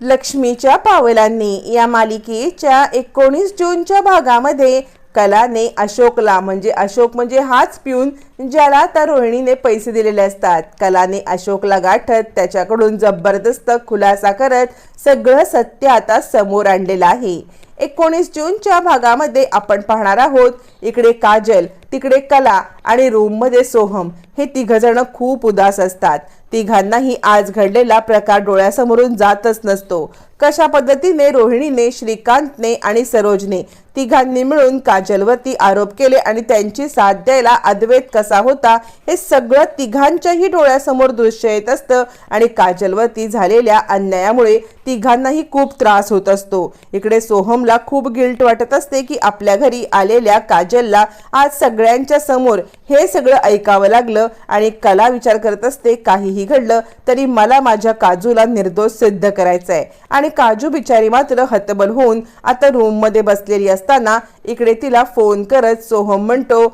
लक्ष्मीच्या पावलांनी या मालिकेच्या एकोणीस जूनच्या भागामध्ये कलाने अशोकला म्हणजे अशोक म्हणजे हाच पिऊन ज्याला त्या रोहिणीने पैसे दिलेले असतात. कलाने अशोकला गाठत त्याच्याकडून जबरदस्त खुलासा करत सगळं सत्य आता समोर आणलेलं आहे. एकोणीस जूनच्या भागामध्ये आपण पाहणार आहोत इकडे काजल तिकडे कला आणि रूममध्ये सोहम हे तिघजण खूप उदास असतात. तिघांनाही आज घडलेला प्रकार डोळ्यासमोरून जातच नसतो. कशा पद्धतीने रोहिणीने श्रीकांतने आणि सरोजने तिघांनी मिळून काजलवरती आरोप केले आणि त्यांची साथ द्यायला अद्वैत कसा होता हे सगळं तिघांच्याही डोळ्यासमोर दृश्य येत असतं आणि काजलवरती झालेल्या अन्यायामुळे तिघांनाही खूप त्रास होत असतो. इकडे सोहमला खूप गिल्ट वाटत असते की आपल्या घरी आलेल्या काजलला आज सगळ्यांच्या समोर हे सगळं ऐकावं लागलं आणि कला विचार करत असते काहीही घडलं तरी मला माझ्या काजूला निर्दोष सिद्ध करायचं आहे आणि काजू बिचारी मात्र हतबल होऊन आता रूममध्ये बसलेली असताना इकडे तिला फोन करत सोहम म्हणतो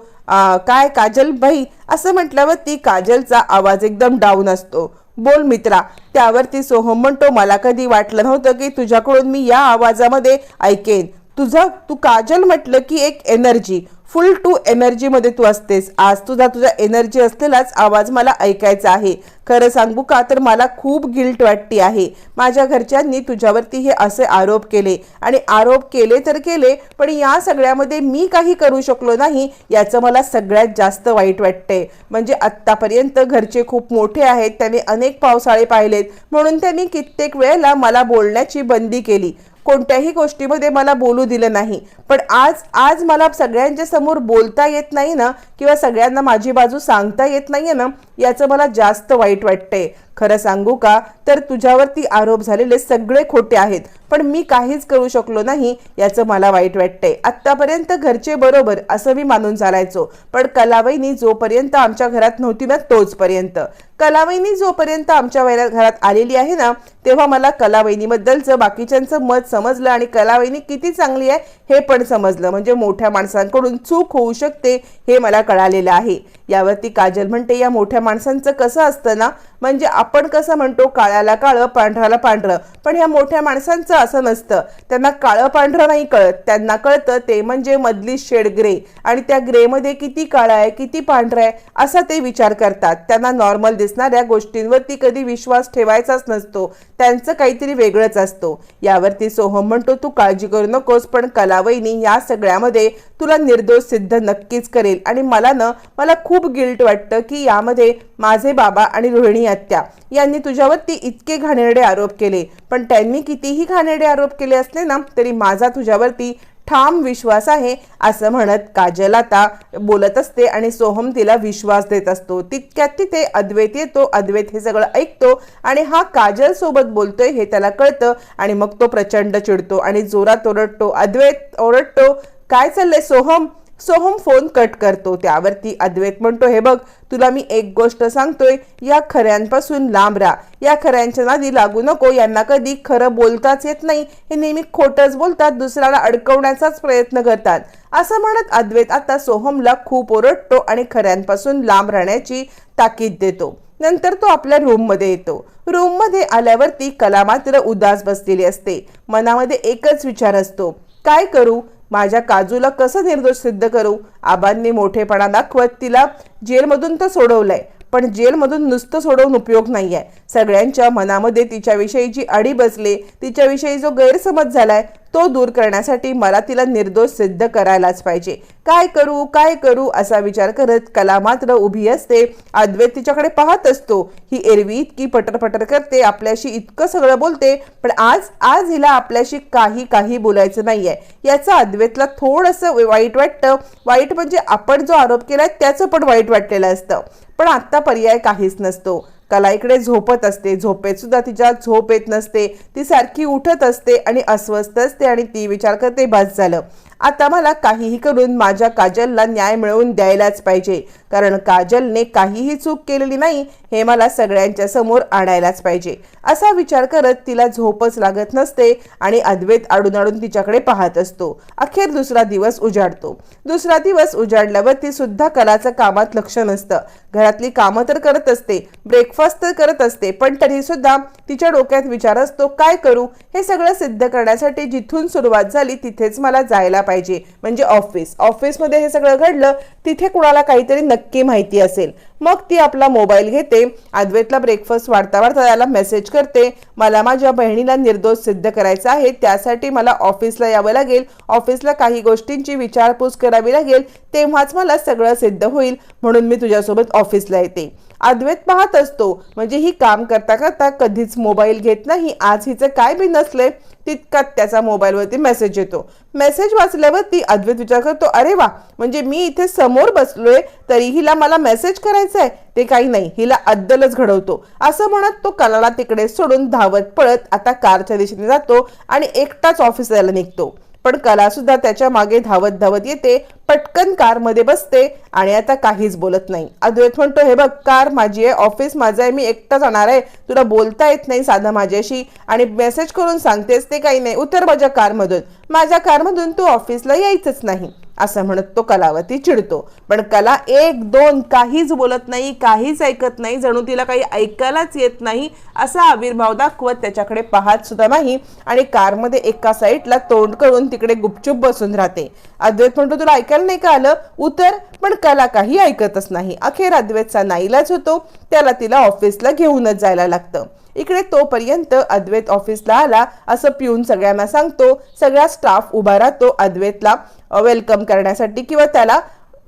काय काजल बाई? असं म्हटल्यावर ती काजलचा आवाज एकदम डाऊन असतो. बोल मित्रा. त्यावरती सोहम म्हणतो मला कधी वाटलं नव्हतं की तुझ्याकडून मी या आवाजामध्ये ऐकेन. तुझं तू काजल म्हटलं की एक एनर्जी फुल टू एनर्जीमध्ये तू असतेस. आज तुझा तुझा एनर्जी असलेलाच आवाज मला ऐकायचा आहे. खरं सांगू का तर मला खूप गिल्ट वाटते आहे. माझ्या घरच्यांनी तुझ्यावरती हे असे आरोप केले. आणि आरोप केले तर केले पण या सगळ्यामध्ये मी काही करू शकलो नाही याचं मला सगळ्यात जास्त वाईट वाटते म्हणजे आत्तापर्यंत घरचे खूप मोठे आहेत त्यांनी अनेक पावसाळे पाहिलेत. म्हणून त्यांनी कित्येक वेळेला मला बोलण्याची बंदी केली. कोणत्याही गोष्टीमध्ये मला बोलू दिलं नाही. पण आज आज मला सगळ्यांच्या समोर बोलता येत नाही ना किंवा सगळ्यांना माझी बाजू सांगता येत नाही ना याचं मला जास्त वाईट वाटतंय. खरं सांगू का? तर तुझ्यावरती आरोप झालेले सगळे खोटे आहेत. पण मी काहीच करू शकलो नाही याचं मला वाईट वाटतंय. आत्तापर्यंत घरचे बरोबर असं मी मानून चालायचो. पण कलावईनी जोपर्यंत आमच्या घरात नव्हती ना तोचपर्यंत. कलावईनी जोपर्यंत आमच्या घरात आलेली आहे ना तेव्हा मला कलावहिनीबद्दलचं बाकीच्यांचं मत समजलं आणि कलावहिनी किती चांगली आहे हे पण समजलं. म्हणजे मोठ्या माणसांकडून चूक होऊ शकते हे मला कळालेलं आहे. यावरती काजल म्हणते या मोठ्या माणसांचं कसं असतं ना म्हणजे आपण कसं म्हणतो काळ्याला काळं पांढऱ्याला पांढरं. पण ह्या मोठ्या माणसांचं असं नसतं. त्यांना काळं पांढरं नाही कळत. त्यांना कळतं ते म्हणजे मधली शेड ग्रे. आणि त्या ग्रेमध्ये किती काळं आहे किती पांढरं आहे असा ते विचार करतात. त्यांना नॉर्मल दिसणाऱ्या गोष्टींवरती कधी विश्वास ठेवायचाच नसतो. त्यांचं काहीतरी वेगळंच असतो. यावरती सोहम म्हणतो तू काळजी करू नकोस पण कलावईनी या सगळ्यामध्ये तुला निर्दोष सिद्ध नक्कीच करेल. आणि मला ना मला खूप गिल्ट वाटतं की यामध्ये माझे बाबा आणि रोहिणी आत्या यांनी तुझ्यावरती इतके घाणेरडे आरोप केले. पण त्यांनी कितीही घाणेरडे आरोप केले असले ना तरी माझा तुझ्यावरती ठाम विश्वास आहे असं म्हणत काजल आता बोलत असते आणि सोहम तिला विश्वास देत असतो. तितक्यात तिथे अद्वैत येतो अद्वैत हे सगळं ऐकतो आणि हा काजल सोबत बोलतोय हे त्याला कळतं आणि मग तो प्रचंड चिडतो आणि जोरात ओरडतो अद्वैत ओरडतो. काय चाललंय सोहम? सोहम फोन कट करतो. त्यावरती अद्वैत म्हणतो हे बघ तुला मी एक गोष्ट सांगतोय. या खऱ्यांपासून लांब राहा. या खऱ्यांच्या नादी लागू नको. यांना कधी खरं बोलताच येत नाही. हे नेहमी खोटंच बोलतात. दुसऱ्याला अडकवण्याचाच प्रयत्न करतात. असं म्हणत अद्वैत आता सोहमला खूप ओरडतो आणि खऱ्यांपासून लांब राहण्याची ताकीद देतो. नंतर तो आपल्या रूममध्ये येतो. रूममध्ये आल्यावरती कला मात्र उदास बसलेली असते. मनामध्ये एकच विचार असतो. काय करू? माझ्या काजूला कसं निर्दोष सिद्ध करू? आबांनी मोठेपणा दाखवत तिला जेलमधून तर सोडवलंय पण जेलमधून नुसतं सोडवून उपयोग नाही आहे सगळ्यांच्या मनामध्ये तिच्याविषयी जी अडी बसले तिच्याविषयी जो गैरसमज झालाय तो दूर करण्यासाठी मला तिला निर्दोष सिद्ध करायलाच पाहिजे. काय करू काय करू असा विचार करत कला मात्र उभी असते. अद्वैत तिच्याकडे पाहत असतो. ही एरवी इतकी पटरपटर करते आपल्याशी इतकं सगळं बोलते पण आज आज हिला आपल्याशी काही काही बोलायचं नाहीये. याचा अद्वैतला थोडंसं वाईट वाटतं. वाईट म्हणजे आपण जो आरोप केलाय त्याचं पण वाईट वाटलेलं असतं. पण आत्ता पर्याय काहीच नसतो. कला इकडे झोपत असते. झोपेत सुद्धा तिच्या झोप येत नसते. ती सारखी उठत असते आणि अस्वस्थ असते आणि ती विचार करते बस झालं. आता मला काहीही करून माझ्या काजलला न्याय मिळवून द्यायलाच पाहिजे. कारण काजलने काहीही चूक केलेली नाही हे मला सगळ्यांच्या समोर आणायलाच पाहिजे. असा विचार करत तिला झोपच लागत नसते आणि अद्वैत आडून आडून तिच्याकडे पाहत असतो. अखेर दुसरा दिवस उजाडतो. दुसरा दिवस उजाडल्यावर ती सुद्धा कलाचं कामात लक्ष नसतं. घरातली कामं तर करत असते ब्रेकफास्ट तर करत असते पण तरी सुद्धा तिच्या डोक्यात विचार असतो काय करू? हे सगळं सिद्ध करण्यासाठी जिथून सुरुवात झाली तिथेच मला जायला पाहिजे. म्हणजे ऑफिस ऑफिसमध्ये हे सगळं घडलं तिथे कुणाला काहीतरी नक्की माहिती असेल. मग ती आपला मोबाईल घेते अद्वैतला ब्रेकफास्ट वाढता वाढता त्याला मेसेज करते मला माझ्या बहिणीला निर्दोष सिद्ध करायचा आहे त्यासाठी मला ऑफिसला यावं लागेल. ऑफिसला काही गोष्टींची विचारपूस करावी लागेल तेव्हाच मला सगळं सिद्ध होईल म्हणून मी तुझ्यासोबत ऑफिसला येते. अद्वैत पाहत असतो. म्हणजे ही काम करता करता कधीच मोबाईल घेत नाही. आज हिचं काय बी नसले तितकात त्याचा मोबाईलवरती मेसेज येतो. मेसेज वाचल्यावरती अद्वैत विचार करतो अरे वा! म्हणजे मी इथे समोर बसलोय तरी हिला मला मेसेज करायचा आहे ते काही नाही. हिला अद्दलच घडवतो. असं म्हणत तो कलाला तिकडे सोडून धावत पळत आता कारच्या दिशेने जातो आणि एकटाच ऑफिस निघतो. पण कला सुद्धा त्याच्यामागे धावत धावत येते. पटकन कारमध्ये बसते आणि आता काहीच बोलत नाही. अद्वैत म्हणतो हे बघ कार माझी आहे ऑफिस माझं आहे मी एकटा जाणार आहे. तुला बोलता येत नाही साधं माझ्याशी आणि मेसेज करून सांगतेस ते काही नाही. उतर माझ्या कारमधून. माझ्या कारमधून तू ऑफिसला यायचंच नाही. असं म्हणत तो कलावती चिडतो. पण कला एक दोन काहीच बोलत नाही काहीच ऐकत नाही जणू तिला काही ऐकायलाच येत नाही असा आविर्भाव दाखवत त्याच्याकडे पाहत सुद्धा नाही आणि कारमध्ये एका साईडला तोंड करून तिकडे गुपचूप बसून राहते. अद्वैत म्हणतो तुला ऐकायला नाही का आलं? उतर. पण कला काही ऐकतच नाही. अखेर अद्वैतचा नाईलाज होतो. त्याला तिला ऑफिसला घेऊनच जायला लागतं. इकडे तोपर्यंत अद्वैत ऑफिसला आला. असं पिऊन सगळ्यांना सांगतो. सगळा स्टाफ उभा राहतो अद्वैतला वेलकम करण्यासाठी किंवा त्याला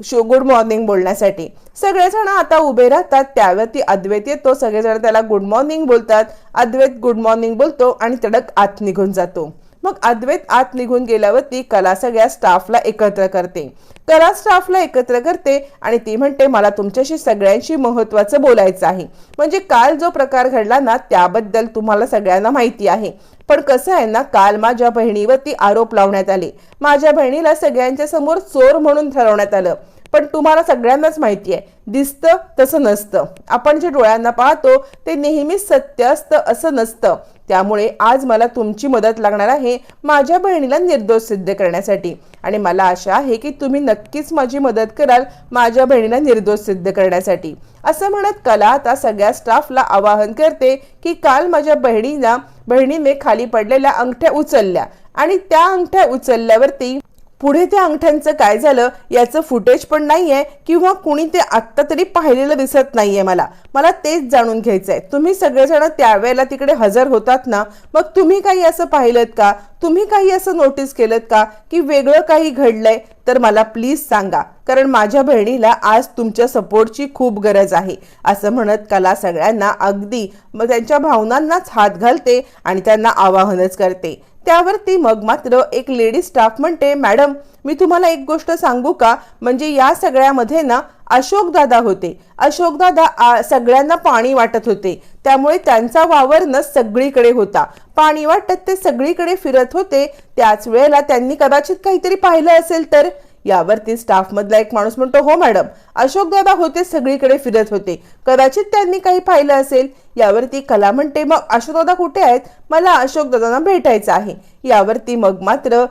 शो गुड मॉर्निंग बोलण्यासाठी. सगळेजण आता उभे राहतात. त्यावरती अद्वैत येतो. सगळेजण त्याला गुड मॉर्निंग बोलतात. अद्वैत गुड मॉर्निंग बोलतो आणि तडक आत निघून जातो. मग अद्वैत आत निघून गेल्यावर ती कला सगळ्या स्टाफला एकत्र करते. कला स्टाफला एकत्र करते आणि ती म्हणते मला तुमच्याशी सगळ्यांशी महत्वाचं बोलायचं आहे. म्हणजे काल जो प्रकार घडला ना त्याबद्दल तुम्हाला सगळ्यांना माहिती आहे. पण कसं आहे ना काल माझ्या बहिणीवरती आरोप लावण्यात आले. माझ्या बहिणीला सगळ्यांच्या समोर चोर म्हणून ठरवण्यात आलं. पण तुम्हाला सगळ्यांनाच माहिती आहे. दिसतं तसं नसतं. आपण जे डोळ्यांना पाहतो ते नेहमीच सत्य असतं असं नसतं. त्यामुळे आज मला तुमची मदत लागणार आहे माझ्या बहिणीला निर्दोष सिद्ध करण्यासाठी. आणि मला आशा आहे की तुम्ही नक्कीच माझी मदत कराल माझ्या बहिणीला निर्दोष सिद्ध करण्यासाठी. असं म्हणत कला आता सगळ्या स्टाफला आवाहन करते की काल माझ्या बहिणीला बहिणीने खाली पडलेल्या अंगठ्या उचलल्या. आणि त्या अंगठ्या उचलल्यावरती पुढे त्या अंगठ्यांचं काय झालं याचं फुटेज पण नाहीये किंवा कुणी ते आत्ता तरी पाहिलेलं दिसत नाहीये मला. मला तेच जाणून घ्यायचं आहे तुम्ही सगळेजण त्यावेळेला तिकडे हजर होतात ना मग तुम्ही काही असं पाहिलं का? तुम्ही काही असं नोटीस केलं का की वेगळं काही घडलंय? तर मला प्लीज सांगा. कारण माझ्या बहिणीला आज तुमच्या सपोर्टची खूप गरज आहे. असं म्हणत कला सगळ्यांना अगदी मग त्यांच्या भावनांनाच हात घालते आणि त्यांना आवाहनच करते. त्यावरती मग मात्र एक लेडी स्टाफ म्हणते मॅडम मी तुम्हाला एक गोष्ट सांगू का? म्हणजे या सगळ्यामध्ये ना अशोक दादा होते. अशोक दादा सगळ्यांना पाणी वाटत होते. त्यामुळे त्यांचा वावर न सगळीकडे होता. पाणी वाटत ते सगळीकडे फिरत होते. त्याच वेळेला त्यांनी कदाचित काहीतरी पाहिलं असेल तर यावरती स्टाफमधला एक माणूस म्हणतो हो मॅडम अशोक दादा होते सगळीकडे फिरत होते. कदाचित त्यांनी काही पाहिलं असेल. यावरती कला म्हणते मग अशोक दादा कुठे आहेत? मला अशोकदादांना भेटायचं आहे. यावरती मग मात्र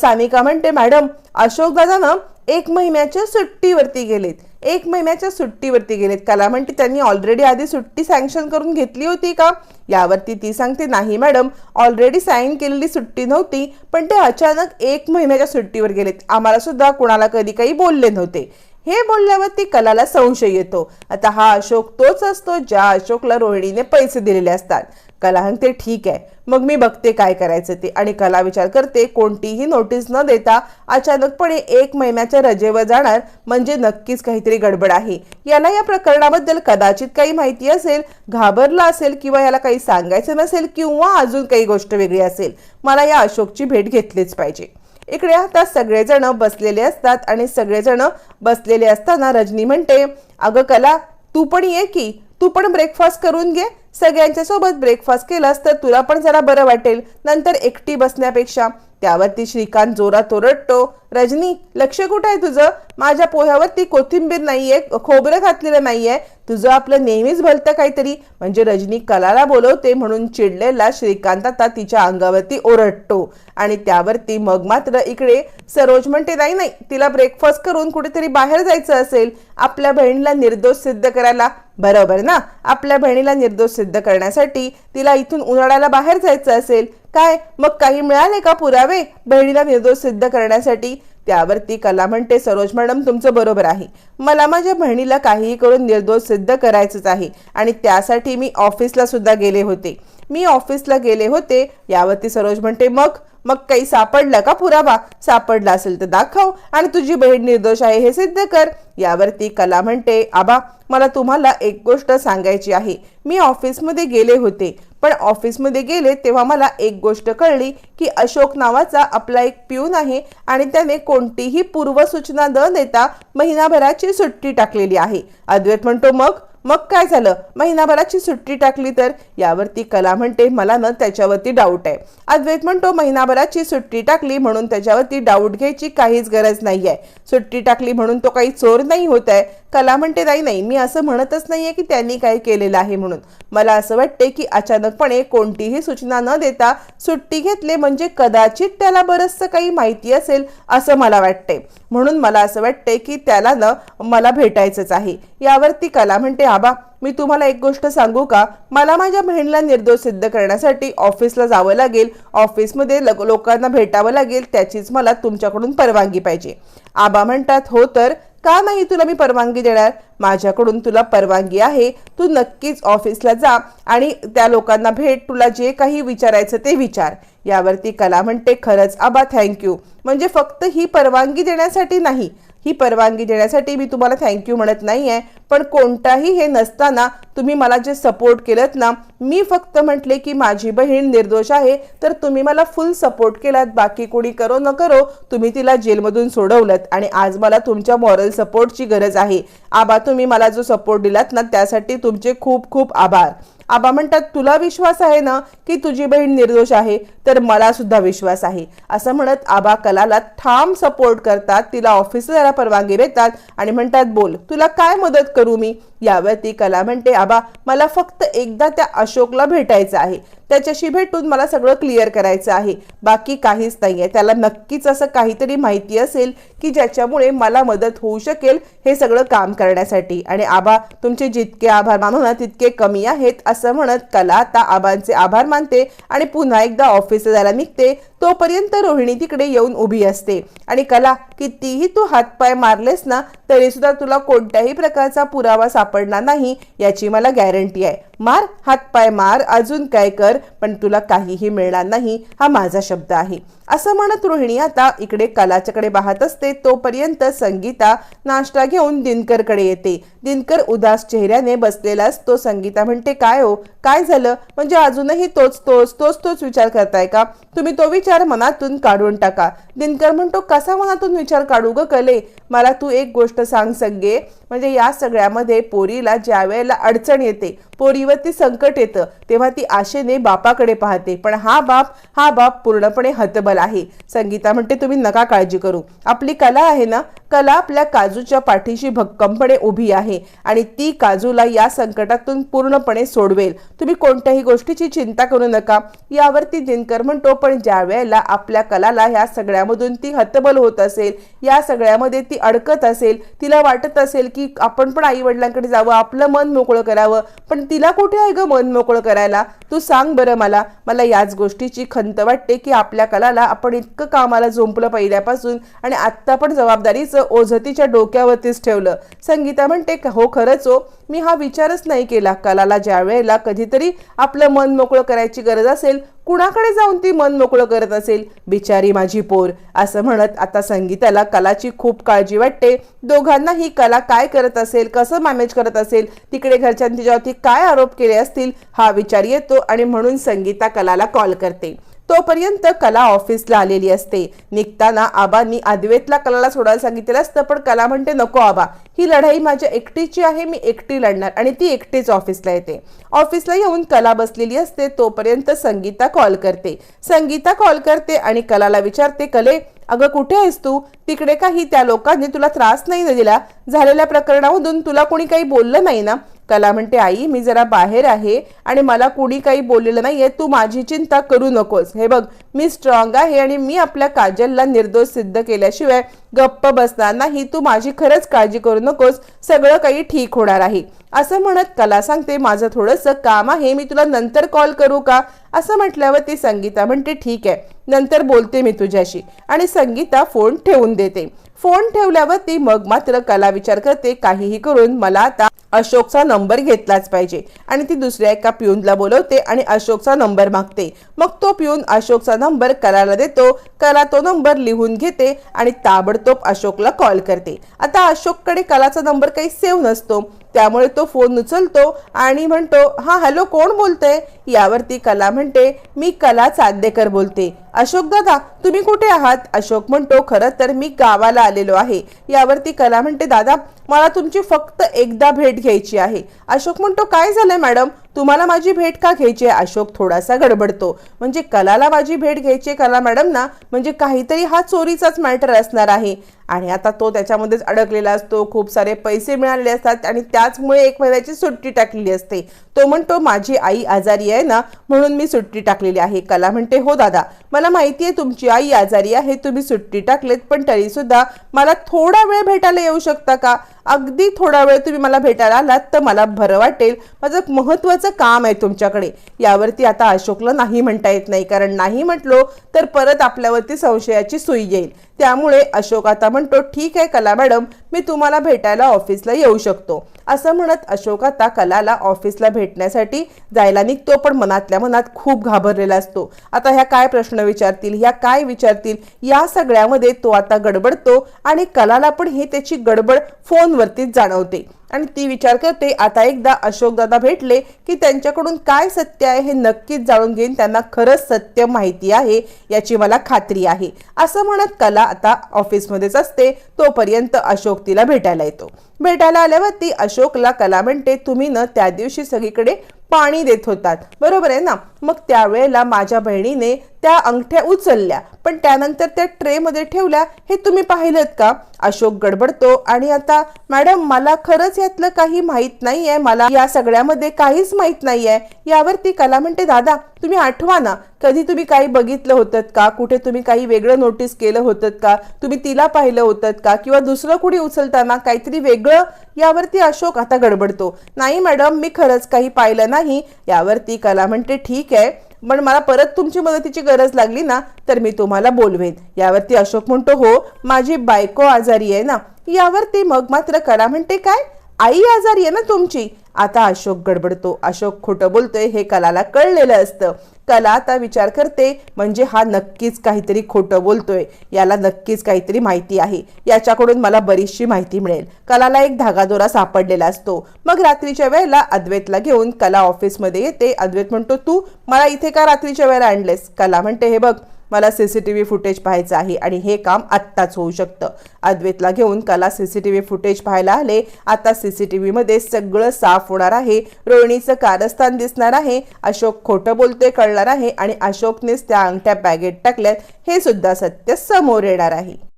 सानिका म्हणते मॅडम अशोकदादा ना एक महिन्याच्या सुट्टीवरती गेलेत. एक महिन्याच्या सुट्टीवरती गेलेत. कला म्हणते त्यांनी ऑलरेडी आधी सुट्टी सँक्शन करून घेतली होती का? यावरती ती सांगते नाही मॅडम ऑलरेडी साईन केलेली सुट्टी नव्हती पण ते अचानक एक महिन्याच्या सुट्टीवर गेलेत. आम्हाला सुद्धा कुणाला कधी काही बोलले नव्हते. हे बोलल्यावरती कलाला संशय येतो. आता हा अशोक तोच असतो ज्या अशोकला रोहिणीने पैसे दिलेले असतात. कला म्हणते ठीक आहे. मग मी बघते काय करायचं ते. आणि कला विचार करते कोणतीही नोटीस न देता अचानकपणे एक महिन्याच्या रजेवर जाणार म्हणजे नक्कीच काहीतरी गडबड आहे. याला या प्रकरणाबद्दल कदाचित काही माहिती असेल घाबरला असेल किंवा याला काही सांगायचं नसेल किंवा अजून काही गोष्ट वेगळी असेल मला या अशोकची भेट घेतलीच पाहिजे. इकडे आता सगळेजण बसलेले असतात आणि सगळेजण बसलेले असताना रजनी म्हणते अगं कला तू पण ये की. तू पण ब्रेकफास्ट करून घे. सगळ्यांच्या सोबत ब्रेकफास्ट केलास तर तुला पण जरा बरं वाटेल. नंतर एकटी बसण्यापेक्षा. त्यावरती श्रीकांत जोरात ओरडतो. रजनी लक्ष कुठं आहे तुझं? माझ्या पोह्यावरती कोथिंबीर नाहीये खोबरं घातलेलं नाहीये. तुझं आपलं नेहमीच भलतं काहीतरी. म्हणजे रजनी कलाला बोलवते म्हणून चिडलेला श्रीकांत आता तिच्या अंगावरती ओरडतो. आणि त्यावरती मग मात्र इकडे सरोज म्हणते नाही नाही तिला ब्रेकफास्ट करून कुठेतरी बाहेर जायचं असेल. आपल्या बहिणीला निर्दोष सिद्ध करायला बरोबर ना? आपल्या बहिणीला निर्दोष सिद्ध करण्यासाठी तिला इथून उन्हाळ्याला बाहेर जायचं असेल. काय? मग काही मिळाले का पुरावे? बहिणीला निर्दोष सिद्ध करण्यासाठी? त्यावरती कला म्हणते सरोज मॅडम तुमचं बरोबर आहे. मला माझ्या बहिणीला काहीही करून निर्दोष सिद्ध करायचंच आहे आणि त्यासाठी मी ऑफिसला सुद्धा गेले होते. मी ऑफिसला गेले होते यावरती सरोज म्हणते मग मग काही सापडलं का पुरावा? सापडला असेल तर दाखव आणि तुझी बहीण निर्दोष आहे हे सिद्ध कर. यावरती कला म्हणते आबा मला तुम्हाला एक गोष्ट सांगायची आहे. मी ऑफिसमध्ये गेले होते. पण ऑफिसमध्ये गेले तेव्हा मला एक गोष्ट कळली की अशोक नावाचा आपला एक पिऊन आहे आणि त्याने कोणतीही पूर्वसूचना न देता महिनाभराची सुट्टी टाकलेली आहे. अद्वैत म्हणतो मग मग काय झालं? महिनाभराची सुट्टी टाकली तर? यावरती कला म्हणते मला ना त्याच्यावरती डाऊट आहे. अद्वैत म्हणतो महिनाभराची सुट्टी टाकली म्हणून त्याच्यावरती डाऊट घ्यायची काहीच गरज नाही आहे सुट्टी टाकली म्हणून तो काही चोर नाही होत आहे. कला म्हणते नाही नाही मी असं म्हणतच नाहीये की त्यांनी काय केलेलं आहे म्हणून. मला असं वाटते की अचानकपणे कोणतीही सूचना न देता सुट्टी घेतले म्हणजे कदाचित त्याला बरंचसं काही माहिती असेल असं मला वाटते म्हणून मला असं वाटते की त्याला न मला भेटायचंच आहे. यावरती कला म्हणते आबा मी तुम्हाला एक गोष्ट सांगू का? मला माझ्या बहिणीला निर्दोष सिद्ध करण्यासाठी ऑफिसला जावं लागेल. ऑफिसमध्ये लग- लोकांना भेटावं लागेल. त्याचीच मला तुमच्याकडून परवानगी पाहिजे. आबा म्हणतात हो तर का नाही तुला मी परवानगी देणार? माझ्याकडून तुला परवानगी आहे. तू नक्कीच ऑफिसला जा आणि त्या लोकांना भेट. तुला जे काही विचारायचं ते विचार. यावरती कला म्हणते खरंच आबा थँक्यू म्हणजे फक्त ही परवानगी देण्यासाठी नाही. ही परवानगी देण्यासाठी मी तुम्हाला थँक्यू म्हणत नाही आहे पण कोणताही हे नसताना तुम्ही मला जे सपोर्ट केलं ना मी फक्त म्हटले की माझी बहीण निर्दोष आहे तर तुम्ही मला फुल सपोर्ट केलात बाकी कोणी करो न करो तुम्ही तिला जेलमधून सोडवलं आणि आज मला तुमच्या मॉरल सपोर्टची गरज आहे. आबा तुम्ही मला जो सपोर्ट दिलात ना त्यासाठी तुमचे खूप खूप आभार. आबा म्हणतात तुला विश्वास आहे ना की तुझी बहीण निर्दोष आहे तर मला सुद्धा विश्वास आहे. असं म्हणत आबा कलाला ठाम सपोर्ट करतात तिला ऑफिसला परवानगी देतात आणि म्हणतात बोल तुला काय मदत करू मी. यावर ती कला म्हणते आबा मला फक्त एकदा त्या अशोकला भेटायचं आहे. त्याच्याशी भेटून मला सगळं क्लिअर करायचं आहे. बाकी काहीच नाही आहे त्याला नक्कीच असं काहीतरी माहिती असेल की ज्याच्यामुळे मला मदत होऊ शकेल हे सगळं काम करण्यासाठी. आणि आबा तुमचे जितके आभार मानू ना तितके कमी आहेत असं म्हणत कला आता आबांचे आभार मानते आणि पुन्हा एकदा ऑफिसला जायला निघते. तोपर्यंत रोहिणी तिकडे येऊन उभी असते. आणि कला कितीही तू हातपाय मारलेस ना तरी सुद्धा तुला कोणत्याही प्रकारचा पुरावा सापडणार नाही याची मला गॅरंटी आहे. मार हातपाय मार अजून काय कर? पण तुला काहीही मिळणार नाही हा माझा शब्द आहे. असं म्हणत रोहिणी आता इकडे कलाच्याकडे पाहत असते. तोपर्यंत संगीता नाश्ता घेऊन दिनकरकडे येते. दिनकर उदास चेहऱ्याने बसलेला असतो. संगीता म्हणते काय हो? काय झालं? म्हणजे अजूनही तोच तोच तोच तोच विचार करताय का? तुम्ही तो विचार मनातून काढून टाका. दिनकर म्हणतो कसा मनातून विचार काढू ग कले? मला तू एक गोष्ट सांग संगे. म्हणजे या सगळ्यामध्ये पोरीला ज्या वेळेला अडचण येते पोरीवरती संकट येतं तेव्हा ती आशेने बापाकडे पाहते. पण हा बाप हा बाप पूर्णपणे हतबल आहे. संगीता म्हणते तुम्ही नका काळजी करू. आपली कला आहे ना कला आपल्या काजूच्या पाठीशी भक्कमपणे उभी आहे आणि ती काजूला या संकटातून पूर्णपणे सोडवेल. तुम्ही कोणत्याही गोष्टीची चिंता करू नका. यावरती दिनकर म्हणतो पण ज्या वेळेला आपल्या कलाला ह्या सगळ्यामधून ती हतबल होत असेल या सगळ्यामध्ये ती अडकत असेल तिला वाटत असेल की आपण पण आई वडिलांकडे जावं आपलं मन मोकळं करावं पण तिला कुठे आहे ग मन मोकळं करायला? तू सांग बरं मला. मला याच गोष्टीची खंत वाटते की आपल्या कलाला आपण इतकं कामाला झोंपलं पहिल्यापासून आणि आत्ता पण जबाबदारीचं ओझं तिच्या डोक्यावरतीच ठेवलं. संगीता म्हणते हो खरंच हो. मी हा विचारच नाही केला. कलाला ज्या वेळेला कधीतरी आपलं मन मोकळं करायची गरज असेल कुणाकडे जाऊन ती मन मोकळं करत असेल? बिचारी माझी पोर. असं म्हणत आता संगीताला कलाची खूप काळजी वाटते. दोघांना ही कला काय करत असेल कसं मॅनेज करत असेल तिकडे घरच्यांनी तिच्यावरती काय आरोप केले असतील हा विचार येतो आणि म्हणून संगीता कलाला कॉल करते. तोपर्यंत कला ऑफिसला आलेली असते. निघताना आबांनी अद्वैतला कलाला सोडायला सांगितलेलं असतं पण कला म्हणते नको आबा ही लढाई माझ्या एकटीची आहे मी एकटी लढणार आणि ती एकटीच ऑफिसला येते. ऑफिसला येऊन कला बसलेली असते तोपर्यंत संगीता कॉल करते. संगीता कॉल करते आणि कलाला विचारते कले अगं कुठे आहेस तू? तिकडे काही त्या लोकांनी तुला त्रास नाही दिला? झालेल्या प्रकरणामधून तुला कोणी काही बोललं नाही ना? कला म्हणते आई मी जरा बाहेर आहे आणि मला कुणी काही बोललेलं नाहीये तू माझी चिंता करू नकोस. हे बघ मी स्ट्रॉंग आहे आणि मी आपल्या काजलला निर्दोष सिद्ध केल्याशिवाय गप्प बसणार नाही. तू माझी खरंच काळजी करू नकोस सगळं काही ठीक होणार आहे. असं म्हणत कला सांगते माझं थोडंसं काम आहे मी तुला नंतर कॉल करू का? असं म्हटल्यावर ती संगीता म्हणते ठीक आहे नंतर बोलते मी तुझ्याशी. आणि संगीता फोन ठेवून देते. फोन ठेवल्यावर ती मग मात्र कला विचार करते काहीही करून मला आता अशोकचा नंबर घेतलाच पाहिजे. आणि ती दुसऱ्या एका पिऊनला बोलवते आणि अशोकचा नंबर मागते. मग तो पिऊन अशोकचा नंबर कराला देतो. कला तो नंबर लिहून घेते आणि ताबडतोब अशोकला कॉल करते. आता अशोककडे कलाचा नंबर काही सेव्ह नसतो. त्यामुळे तो फोन उचलतो आणि म्हणतो हा हॅलो कोण बोलतंय यावरती कला म्हणते मी कला चांदेकर बोलते. अशोक दादा तुम्ही कुठे आहात? अशोक म्हणतो खरं तर मी गावाला आलेलो आहे. यावरती कला म्हणते दादा मला तुमची फक्त एकदा भेट घ्यायची आहे. अशोक म्हणतो काय झालंय मॅडम? तुम्हाला माझी भेट का घ्यायची आहे? अशोक थोडासा गडबडतो. म्हणजे कलाला माझी भेट घ्यायची आहे कला मॅडम ना म्हणजे काहीतरी हा चोरीचाच मॅटर असणार आहे. आणि आता तो त्याच्यामध्येच अडकलेला असतो. खूप सारे पैसे मिळालेले असतात आणि त्याचमुळे एक महिन्याची सुट्टी टाकलेली असते. तो म्हणतो माझी आई आजारी आहे ना? म्हणून मी सुट्टी टाकलेली आहे. कला म्हणते हो दादा मला माहिती आहे तुमची आई आजारी आहे. तुम्ही सुट्टी टाकलेत पण तरीसुद्धा मला थोडा वेळ भेटायला येऊ शकता का? अगदी थोडा वेळ तुम्ही मला भेटायला आलात तर मला बरं वाटेल. माझं महत्त्वाचं काम आहे तुमच्याकडे. यावरती आता अशोकला नाही म्हणता येत नाही. कारण नाही म्हटलो तर परत आपल्यावरती संशयाची सुई येईल. त्यामुळे अशोक आता म्हणतो ठीक आहे कला मॅडम मी तुम्हाला भेटायला ऑफिसला येऊ शकतो. असं म्हणत अशोक आता कलाला ऑफिसला भेटण्यासाठी जायला निघतो पण मनातल्या मनात खूप घाबरलेला असतो. आता ह्या काय प्रश्न विचारतील ह्या काय विचारतील या सगळ्यामध्ये तो आता गडबडतो आणि कलाला पण हे त्याची गडबड फोनवरतीच जाणवते. आणि ती विचार करते आता एकदा अशोकदादा भेटले की त्यांच्याकडून काय सत्य आहे हे नक्कीच जाणून घेईन. त्यांना खरंच सत्य माहिती आहे याची मला खात्री आहे. असं म्हणत कला आता ऑफिसमध्येच असते. तोपर्यंत अशोक तिला भेटायला येतो. भेटायला आल्यावर ती अशोकला कला म्हणते तुम्ही न त्या दिवशी सगळीकडे पाणी देत होतात. बरोबर आहे ना? मग त्यावेळेला माझ्या बहिणीने त्या अंगठ्या उचलल्या पण त्यानंतर त्या ट्रेमध्ये ठेवल्या हे तुम्ही पाहिलं का? अशोक गडबडतो. आणि आता मॅडम मला खरंच यातलं काही माहीत नाही आहे मला या सगळ्यामध्ये काहीच माहीत नाही आहे यावरती कला म्हणते दादा तुम्ही आठवा ना. कधी तुम्ही काही बघितलं होतं का? कुठे तुम्ही काही वेगळं नोटीस केलं होतं का? तुम्ही तिला पाहिलं होतं का? किंवा दुसरं कुणी उचलताना काहीतरी वेगळं? यावरती अशोक आता गडबडतो. नाही मॅडम मी खरंच काही पाहिलं नाही. यावरती कला म्हणते ठीक आहे. पण मला परत तुमची मदतीची गरज लागली ना तर मी तुम्हाला बोलवेन. यावरती अशोक म्हणतो हो माझी बायको आजारी आहे ना यावरती मग मात्र करा. म्हणते काय? आई आजारी आहे ना तुमची? आता अशोक गडबडतो. अशोक खोटं बोलतोय हे कलाला कळलेलं असतं. कला आता विचार करते म्हणजे हा नक्कीच काहीतरी खोटं बोलतोय. याला नक्कीच काहीतरी माहिती आहे. याच्याकडून मला बरीचशी माहिती मिळेल. कलाला एक धागादोरा सापडलेला असतो. मग रात्रीच्या वेळेला अद्वैतला घेऊन कला ऑफिसमध्ये येते. अद्वैत म्हणतो तू मला इथे का रात्रीच्या वेळेला आणलेस कला म्हणते हे बघ मला C C T V footage पाहायचं आहे आणि हे काम आत्ताच होऊ शकतं. अद्वैतला घेऊन Kala C C T V footage पाहायला आले. आता सी सी टी व्हीमध्ये सगळं साफ होणार आहे. रोहिणीचं कारस्थान दिसणार आहे. अशोक खोटं बोलतोय कळणार आहे. आणि अशोकनेच त्या अंगठ्या बॅगेत टाकल्यात. हे सुद्धा सत्य समोर येणार आहे.